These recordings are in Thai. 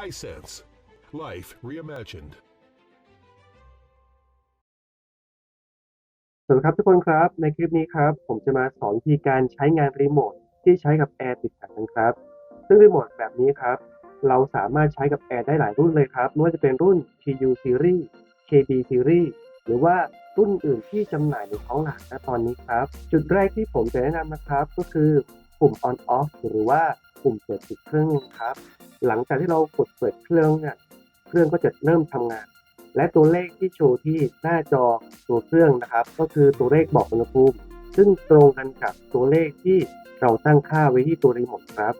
Hisense. Life reimagined. สวัสดีครับทุกคนครับ ในคลิปนี้ครับ ผมจะมาสอนวิธีการใช้งานรีโมทที่ใช้กับแอร์ติดขัดกันครับ ซึ่งรีโมทแบบนี้ครับ เราสามารถใช้กับแอร์ได้หลายรุ่นเลยครับ ไม่ว่าจะเป็นรุ่น TU Series KB Series หรือว่ารุ่นอื่นที่จำหน่ายในท้องตลาดณตอนนี้ครับ จุดแรกที่ผมจะแนะนำนะครับ ก็คือปุ่ม on off หรือว่าปุ่มเปิดปิดเครื่องครับ หลังจากที่เรากดเปิดเครื่องเนี่ยเครื่องก็จะเริ่มทำงาน และตัวเลขที่โชว์ที่หน้าจอตัวเครื่องนะครับ ก็คือตัวเลขบอกอุณหภูมิ ซึ่งตรงกันกับตัวเลขที่เราตั้งค่าไว้ที่ตัวรีโมทครับ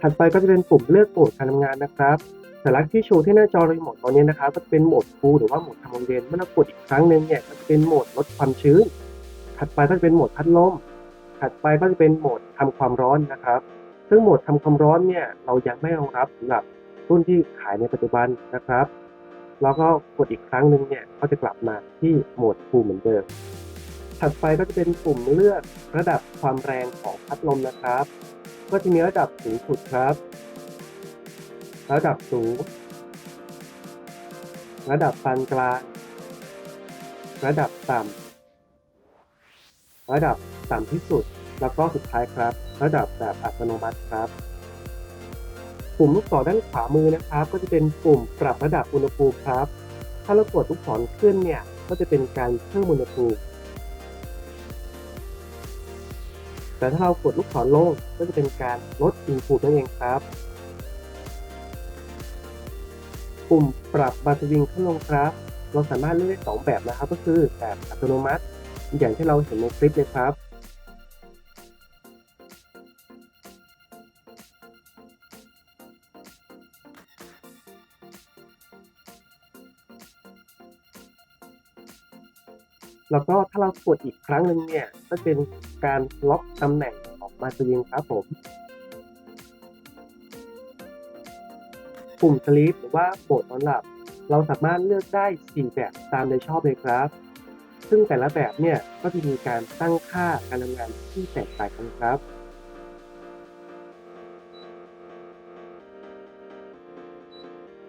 ถัดไปก็จะเป็นปุ่มเลือกโหมดการทำงานนะครับสัญลักษณ์ที่โชว์ที่หน้าจอรีโมทตอนนี้นะครับก็จะเป็นโหมดคูหรือว่าโหมดทำลมเย็นเมื่อเรากดอีกครั้งหนึ่งเนี่ยก็จะเป็นโหมดลดความชื้น ถัดไปก็จะเป็นโหมดพัดลมถัดไปก็จะเป็นโหมดทำความร้อนนะครับ ซึ่งโหมดทำความร้อนเนี่ยเรายังไม่รองรับสำหรับรุ่นที่ขายในปัจจุบันนะครับ แล้วก็กดอีกครั้งหนึ่งเนี่ยก็จะกลับมาที่โหมดคูลเหมือนเดิม ถัดไปก็จะเป็นปุ่มเลือกระดับความแรงของพัดลมนะครับ ก็จะมีระดับสูงสุดครับ ระดับสูง ระดับปานกลาง ระดับต่ำระดับต่ำที่สุด แล้วก็สุดท้ายครับ ระดับแบบอัตโนมัติครับ ปุ่มลูกศรด้านขวามือนะครับ ก็จะเป็นปุ่มปรับระดับอุณหภูมิครับ ถ้าเรากดลูกศรขึ้นเนี่ยก็จะเป็นการเพิ่มอุณหภูมิแต่ถ้าเรากดลูกศรลงก็จะเป็นการลดอุณหภูมินั่นเองครับ ปุ่มปรับบาสวิงขึ้นลงครับ เราสามารถเลือกได้สองแบบนะครับ ก็คือแบบอัตโนมัติ อย่างที่เราเห็นในคลิปเลยครับ แล้วก็ถ้าเรากดอีกครั้งหนึ่งเนี่ย ก็เป็นการล็อกตำแหน่งของมาสวิงครับผมปุ่มสลีปหรือว่าโหมดนอนหลับ เราสามารถเลือกได้ 4 แบบตามใจชอบเลยครับ ซึ่งแต่ละแบบเนี่ยก็จะมีการตั้งค่าการทำงานที่แตกต่างกันครับ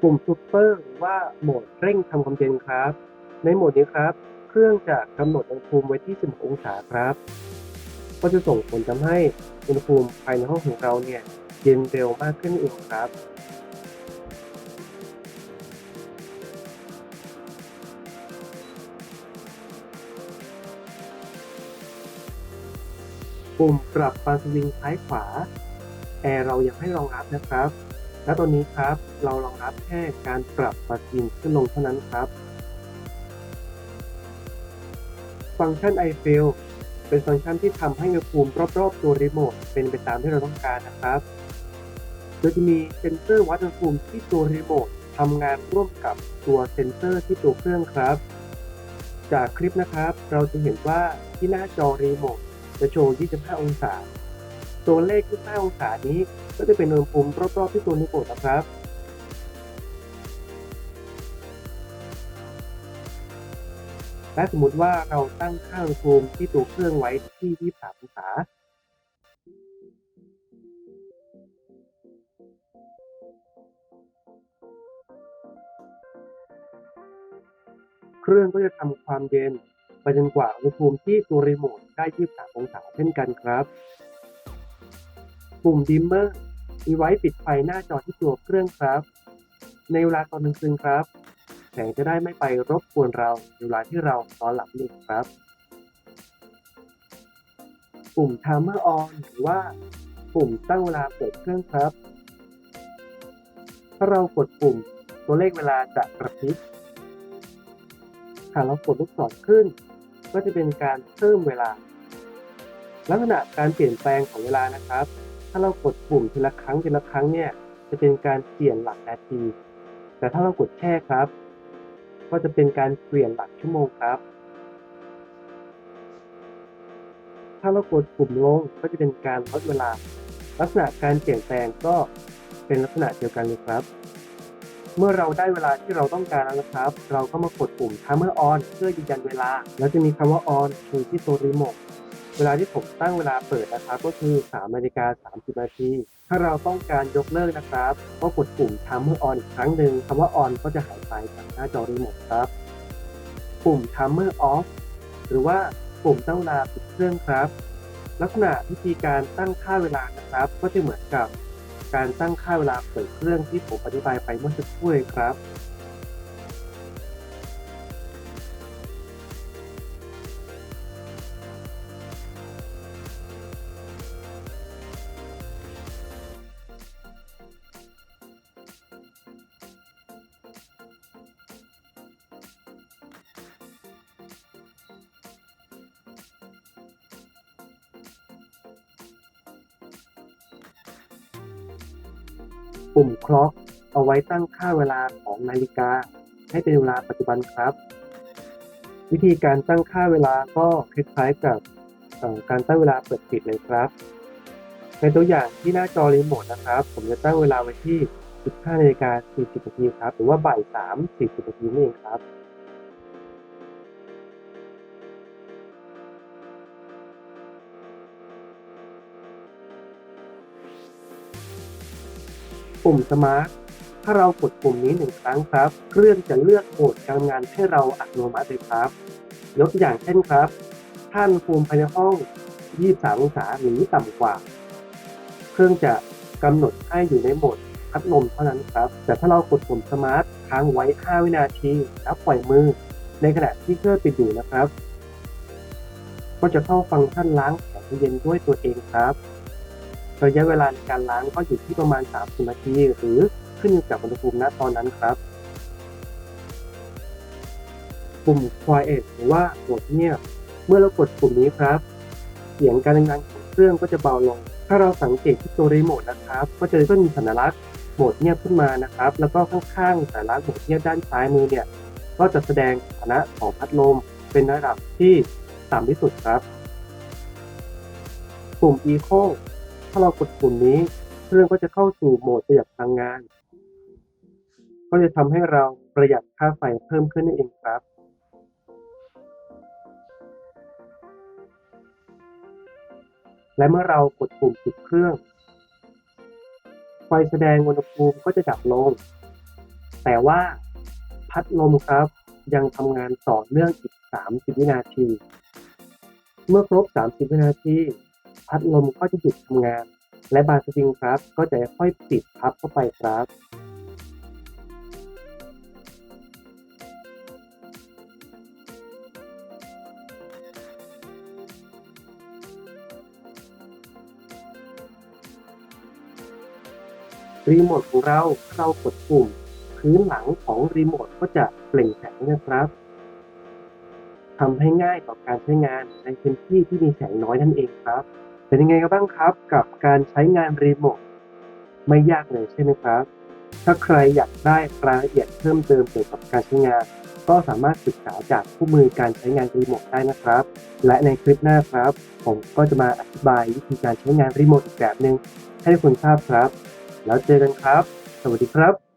ปุ่มซูเปอร์หรือว่าโหมดเร่งทำความเย็นครับ ในโหมดนี้ครับ เครื่องจะกำหนดอุณหภูมิไว้ที่ 16 องศาครับ ก็จะส่งผลทำให้อุณหภูมิภายในห้องของเราเนี่ยเย็นเร็วมากขึ้นเองครับปุ่มปรับปาสวิงซ้ายขวา แอร์เรายังไม่รองรับนะครับ และตอนนี้ครับเรารองรับแค่การปรับปาสวิงขึ้นลงเท่านั้นครับ ฟังก์ชัน i f e e l เป็นฟังก์ชันที่ทำให้อุณหภูมิรอบๆตัวรีโมทเป็นไปตามที่เราต้องการนะครับ โดยจะมีเซนเซอร์วัดอุณหภูมิที่ตัวรีโมททำงานร่วมกับตัวเซนเซอร์ที่ตัวเครื่องครับ จากคลิปนะครับ เราจะเห็นว่าที่หน้าจอรีโมทจะโชว์ 25 องศา ตัวเลข 25 องศานี้ก็จะเป็นอุณหภูมิรอบๆที่ตัวรีโมทนะครับ และสมมติว่าเราตั้งค่าอุณหภูมิที่ตัวเครื่องไว้ที่ 23 องศา เครื่องก็จะทำความเย็นไปจนกว่าอุณหภูมิที่ตัวรีโมทได้ 23 องศาเช่นกันครับปุ่มดิมเมอร์มีไว้ปิดไฟหน้าจอที่ตัวเครื่องครับ ในเวลาตอนกลางคืนครับ แสงจะได้ไม่ไปรบกวนเราในเวลาที่เรานอนหลับนี่ครับ ปุ่ม Timer On หรือว่า ปุ่มตั้งเวลาเปิดเครื่องครับ ถ้าเรากดปุ่มตัวเลขเวลาจะกระพริบหากเรากดลูกศรขึ้น ก็จะเป็นการเพิ่มเวลา ลักษณะการเปลี่ยนแปลงของเวลานะครับ ถ้าเรากดปุ่มทีละครั้งทีละครั้งเนี่ยจะเป็นการเปลี่ยนหลักนาที แต่ถ้าเรากดแช่ครับ ก็จะเป็นการเปลี่ยนหลักชั่วโมงครับ ถ้าเรากดปุ่มลงก็จะเป็นการลดเวลา ลักษณะการเปลี่ยนแปลงก็เป็นลักษณะเดียวกันเลยครับ เมื่อเราได้เวลาที่เราต้องการแล้วนะครับ เราก็มากดปุ่ม Timer On เพื่อยืนยันเวลา แล้วจะมีคำว่า On อยู่ที่ตัวรีโมท วลาที่ผมตั้งเวลาเปิดนะครับ ก็คือ3นาฬิกา30นาทีถ้าเราต้องการยกเลิกนะครับ ก็กดปุ่ม timer on อีกครั้งหนึ่งคำว่า on ก็จะหายไปจากหน้าจอรีโมทครับ ปุ่ม timer off หรือว่าปุ่มตั้งเวลาปิดเครื่องครับ ลักษณะวิธีการตั้งค่าเวลานะครับ ก็จะเหมือนกับการตั้งค่าเวลาเปิดเครื่องที่ผมอธิบายไปเมื่อสักครู่ครับ ปุ่มคล็อกเอาไว้ตั้งค่าเวลาของนาฬิกา ให้เป็นเวลาปัจจุบันครับ วิธีการตั้งค่าเวลาก็คล้ายๆกับการตั้งเวลาเปิดปิดเลยครับ ในตัวอย่างที่หน้าจอรีโมทนะครับ ผมจะตั้งเวลาไว้ที่ 15นาฬิกา40นาทีครับ หรือว่าบ่าย3 40นาทีนี่เองครับ ปุ่มสมาร์ทถ้าเรากดปุ่มนี้หนึ่งครั้งครับ เครื่องจะเลือกโหมดการทำงานให้เราอัตโนมัติเลยครับ ยกตัวอย่างเช่นครับ ท่านภูมิภายในห้อง 23 องศาหรือต่ำกว่า เครื่องจะกำหนดให้อยู่ในโหมดพัดลมเท่านั้นครับ แต่ถ้าเรากดปุ่มสมาร์ทค้างไว้ 5 วินาทีแล้วปล่อยมือ ในขณะที่เครื่องปิดอยู่นะครับ ก็จะเข้าฟังก์ชันล้างแผงเย็นด้วยตัวเองครับ ระยะเวลาในการล้างก็อยู่ที่ประมาณ 30 นาที หรือขึ้นอยู่กับอุณหภูมิณตอนนั้นครับ ปุ่ม Quiet หรือว่าโหมดเงียบ เมื่อเรากดปุ่มนี้ครับ เสียงการทำงของเครื่องก็จะเบาลง ถ้าเราสังเกตที่ตัวรีโมทนะครับ ก็จะก็มีสัญลักษณ์โหมดเงียบขึ้นมานะครับ แล้วก็ข้างๆสัญลักษณ์โหมดเงียบด้านซ้ายมือเนี่ย ก็จะแสดงสถานะของพัดลมเป็นระดับที่ต่ำที่สุดครับ ปุ่ม Eco ถ้าเรากดปุ่มนี้ เครื่องก็จะเข้าสู่โหมดประหยัดพลังงาน ก็จะทำให้เราประหยัดค่าไฟเพิ่มขึ้นนั่นเองครับ และเมื่อเรากดปุ่มปิดเครื่อง ไฟแสดงอุณหภูมิก็จะดับลง แต่ว่าพัดลมครับยังทำงานต่อเนื่องอีก 30 วินาที เมื่อครบ 30 วินาที พัดลมก็จะหยุดทำงาน และบานสปริงครับ ก็จะค่อยปิดพับเข้าไปครับ รีโมทของเราถ้าเรากดปุ่ม พื้นหลังของรีโมทก็จะเปล่งแสงนะครับทำให้ง่ายต่อการใช้งานในพื้นที่ที่มีแสงน้อยนั่นเองครับ เป็นยังไงกันบ้างครับ กับการใช้งานรีโมทไม่ยากเลยใช่ไหมครับ ถ้าใครอยากได้รายละเอียดเพิ่มเติมเกี่ยวกับการใช้งาน ก็สามารถศึกษาจากคู่มือการใช้งานรีโมทได้นะครับ และในคลิปหน้าครับ ผมก็จะมาอธิบายวิธีการใช้งานรีโมทอีกแบบหนึ่งให้ทุกคนทราบครับ แล้วเจอกันครับ สวัสดีครับ